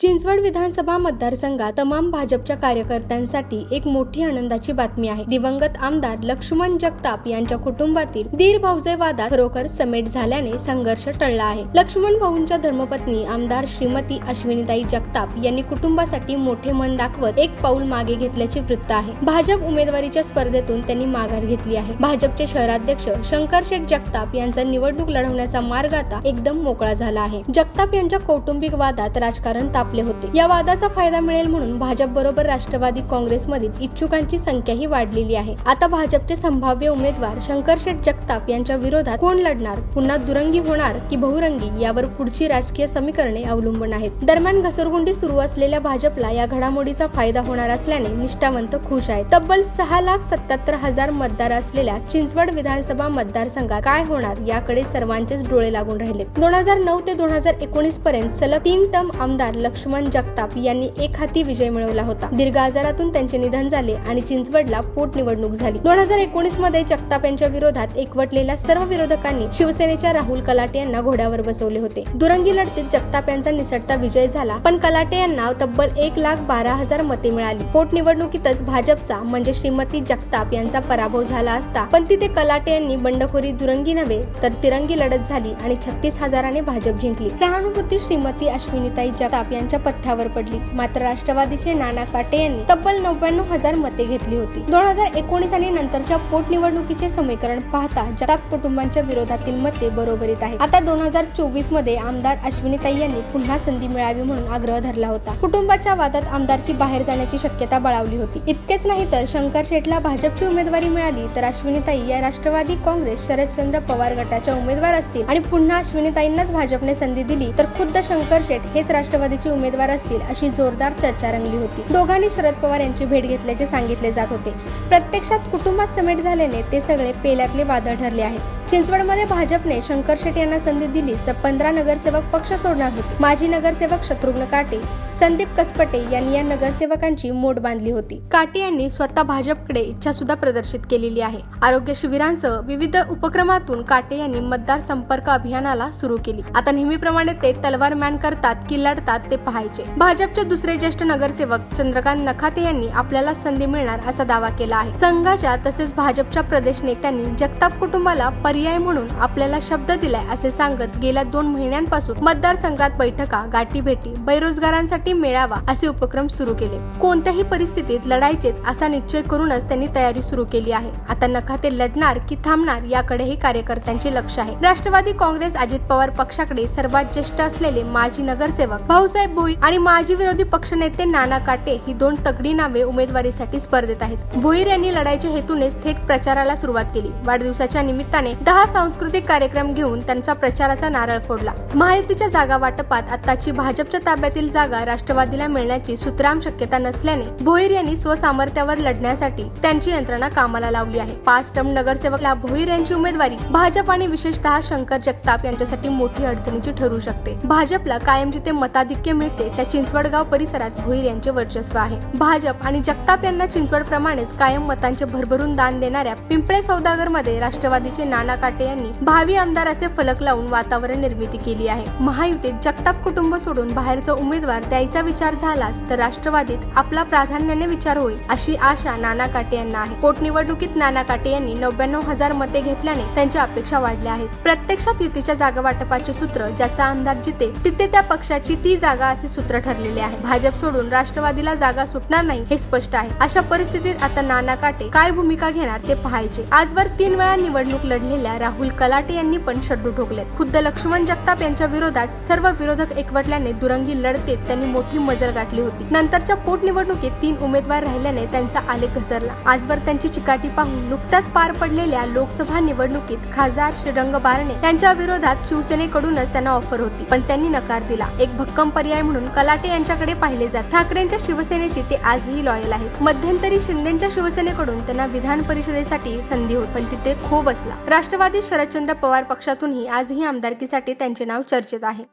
चिंचवड विधानसभा मतदारसंघात तमाम भाजपच्या कार्यकर्त्यांसाठी एक मोठी आनंदाची बातमी आहे. दिवंगत आमदार लक्ष्मण जगताप यांच्या कुटुंबातील दीर भाऊजे वादात खरोखर समेट झाल्याने संघर्ष टळला आहे. लक्ष्मण भाऊंच्या धर्मपत्नी आमदार श्रीमती अश्विनीताई जगताप यांनी कुटुंबासाठी मोठे मन दाखवत एक पाऊल मागे घेतल्याचे वृत्त आहे. भाजप उमेदवारीच्या स्पर्धेतून त्यांनी माघार घेतली आहे. भाजपचे शहराध्यक्ष शंकर शेठ जगताप यांचा निवडणूक लढवण्याचा मार्ग आता एकदम मोकळा झाला आहे. जगताप यांच्या कौटुंबिक वादात राजकारण ताप आपले होते. या वादाचा फायदा मिळेल म्हणून भाजप बरोबर राष्ट्रवादी काँग्रेसमधील इच्छुकांची संख्याही वाढलेली आहे. आता भाजपचे संभाव्य उमेदवार शंकर शेठ जगताप यांच्या विरोधात कोण लढणार? पुन्हा दुरंगी होणार की बहुरंगी? यावर पुढची राजकीय समीकरणे अवलंबून आहेत. दरम्यान घसरगुंडी सुरू असलेल्या भाजपला या घडामोडीचा फायदा होणार असल्याने निष्ठावंत खुश आहेत. तब्बल सहा लाख सत्याहत्तर हजार मतदार असलेल्या चिंचवड विधानसभा मतदारसंघात काय होणार याकडे सर्वांचेच डोळे लागून राहिले दोन हजार नऊ ते दोन हजार एकोणीस पर्यंत सलग तीन टर्म आमदार लक्ष्मण जगताप यांनी एक हाती विजय मिळवला होता. दीर्घ आजारातून त्यांचे निधन झाले आणि चिंचवडला पोटनिवडणूक झाली. दोन हजार एकोणीसमध्ये जगताप यांच्या विरोधात एकवटलेल्या सर्व विरोधकांनी शिवसेनेच्या राहुल कलाटे यांना घोड्यावर बसवले होते. दुरंगी लढतीत जगताप यांचा निसटता विजय झाला पण कलाटे यांना तब्बल एक लाख बारा हजार मते मिळाली. पोटनिवडणुकीतच भाजपचा म्हणजे श्रीमती जगताप यांचा पराभव झाला असता पण तिथे कलाटे यांनी बंडखोरी दुरंगी नव्हे तर तिरंगी लढत झाली आणि छत्तीस हजाराने भाजप जिंकली. सहानुभूती श्रीमती अश्विनीताई जगताप यांच्या पथ्यावर पडली. मात्र राष्ट्रवादीचे नाना काटे यांनी तब्बल नव्याण्णव हजार मते घेतली होती. दोन हजार एकोणीस आणि नंतरच्या पोटनिवडणुकीचे समीकरण पाहता जगताप कुटुंबांच्या विरोधातील मते बरोबरीत आहे आता दोन हजार चोवीसमध्ये आमदार अश्विनीताई यांनी पुन्हा संधी मिळावी म्हणून आग्रह धरला होता. कुटुंबाच्या वादात आमदारकी बाहेर जाण्याची शक्यता बळावली होती. इतकेच नाही तर शंकर शेठला भाजपची उमेदवारी मिळाली तर अश्विनीताई या राष्ट्रवादी काँग्रेस शरदचंद्र पवार गटाच्या उमेदवार असतील. आणि पुन्हा अश्विनीताईंनाच भाजपने संधी दिली तर खुद्द शंकर शेठ हेच राष्ट्रवादीचे उमेदवार असतील अशी जोरदार चर्चा रंगली होती. दोघांनी शरद पवार यांची भेट घेतल्याचे सांगितले जात होते. प्रत्यक्षात कुटुंबात समेट झाल्याने ते सगळे पेल्यातले वादळ ठरले आहेत. चिंचवडमध्ये भाजपने शंकर शेट यांना संधी दिलीच तर पंधरा नगरसेवक पक्ष सोडणार होते. माजी नगरसेवक शत्रुघ्न काटे संदीप कसपटे यांनी या नगरसेवकांची मोड बांधली होती. काटे यांनी स्वतः भाजपकडे इच्छा सुद्धा प्रदर्शित केलेली आहे. आरोग्य शिबिरांसह विविध उपक्रमातून काटे यांनी मतदार संपर्क अभियानाला सुरू केली. आता नेहमीप्रमाणे ते तलवार मॅन करतात की लढतात ते पाहायचे. भाजपचे दुसरे ज्येष्ठ नगरसेवक चंद्रकांत नखाते यांनी आपल्याला संधी मिळणार असा दावा केला आहे. संघाच्या तसेच भाजपच्या प्रदेश नेत्यांनी जगताप कुटुंबाला पर्याय म्हणून आपल्याला शब्द दिलाय असे सांगत गेल्या दोन महिन्यांपासून मतदारसंघात बैठका गाठी भेटी बेरोजगारांसाठी मेळावा असे उपक्रम सुरू केले. कोणत्याही परिस्थितीत लढायचेच असा निश्चय करूनच त्यांनी तयारी सुरू केली आहे. आता नखाते लढणार की थांबणार याकडेही कार्यकर्त्यांचे लक्ष आहे. राष्ट्रवादी काँग्रेस अजित पवार पक्षाकडे सर्वात ज्येष्ठ असलेले माजी नगरसेवक भाऊसाहेब भोईर आणि माजी विरोधी पक्षनेते नाना काटे ही दोन तगडी नावे उमेदवारीसाठी स्पर्धेत आहेत. भोईर यांनी लढाईच्या हेतूनेच थेट प्रचाराला सुरुवात केली. वाढदिवसाच्या निमित्ताने दहा सांस्कृतिक कार्यक्रम घेऊन त्यांचा प्रचाराचा नारळ फोडला. महायुतीच्या जागा वाटपात आताची भाजपच्या ताब्यातील जागा राष्ट्रवादीला मिळण्याची सुतराम शक्यता नसल्याने भोईर यांनी स्वसामर्थ्यावर लढण्यासाठी त्यांची यंत्रणा कामाला लावली आहे. पाच टर्म नगरसेवकला भोईर यांची उमेदवारी भाजप आणि विशेषतः शंकर जगताप यांच्यासाठी मोठी अडचणीची ठरू शकते. भाजपला कायमचे ते मताधिक्य मिळते त्या चिंचवडगाव परिसरात भोईर यांचे वर्चस्व आहे. भाजप आणि जगताप यांना चिंचवड प्रमाणेच कायम मतांचे भरभरून दान देणाऱ्या पिंपळे सौदागरमध्ये राष्ट्रवादीचे नाना काटे यांनी भावी आमदार असे फलक लावून वातावरण निर्मिती केली आहे. महायुतीत जगताप कुटुंब सोडून बाहेरचा उमेदवार द्यायचा विचार झालाच तर राष्ट्रवादीत आपला प्राधान्याने विचार होईल अशी आशा नाना काटे यांना आहे. पोटनिवडणुकीत नाना काटे यांनी नव्याण्णव हजार मते घेतल्याने त्यांच्या अपेक्षा वाढल्या आहेत. प्रत्यक्षात युतीच्या जागा वाटपाचे सूत्र ज्याचा आमदार जिते तिथे त्या पक्षाची ती जागा असे सूत्र ठरलेले आहे. भाजप सोडून राष्ट्रवादीला जागा सुटणार नाही हे स्पष्ट आहे. अशा परिस्थितीत आता नाना काटे काय भूमिका घेणार ते पाहायचे. आजवर तीन वेळा निवडणूक लढलेल्या राहुल कलाटे यांनी पण शड्डू ठोकले खुद्द लक्ष्मण जगताप यांच्या विरोधात सर्व विरोधक एकवटल्याने दुरंगी लढतेत त्यांनी मोठी मजल गाठली होती. नंतरच्या पोटनिवडणुकीत तीन उमेदवार राहिल्याने त्यांचा आलेख घसरला. आजवर त्यांची चिकाटी पाहून नुकत्याच पार पडलेल्या लोकसभा निवडणुकीत खासदार श्रीरंग बारणे यांच्या विरोधात शिवसेनेकडूनच त्यांना ऑफर होती पण त्यांनी नकार दिला. एक भक्कम पर्याय पर्याय म्हणून कलाटे यांच्याकडे पाहिले जात. ठाकरेंच्या शिवसेनेशी ते आजही लॉयल आहेत. मध्यंतरी शिंदेच्या शिवसेनेकडून त्यांना विधान परिषदेसाठी संधी होती पण तिथे खो बसला राष्ट्रवादी शरदचंद्र पवार पक्षातूनही आजही आमदारकीसाठी त्यांचे नाव चर्चेत आहे.